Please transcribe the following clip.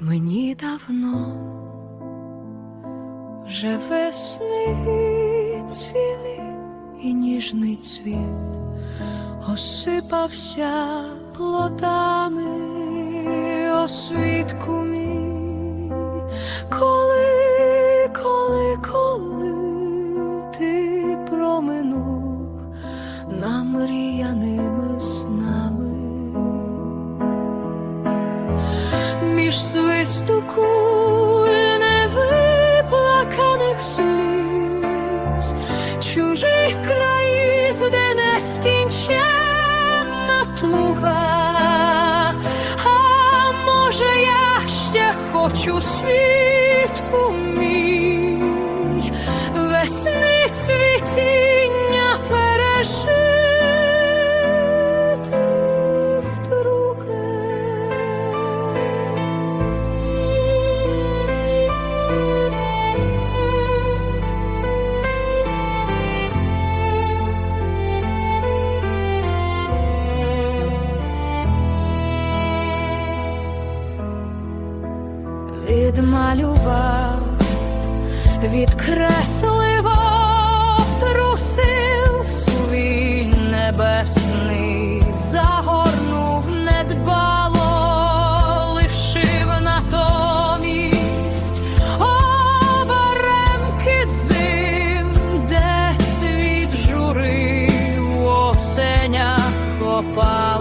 мені давно вже весни цвіли і ніжний цвіт. Осипався плодами освітку мій, коли, коли, коли ти проминув намріяними між свисту куль невиплаканих сліз, чужих країв, де нескінченна туга, а може, я ще хочу світку мій, весни відмалював, відкресливо трусив свій небесний, загорнув недбало, натомість оберемки зим, де цвіт журив, осеня копав.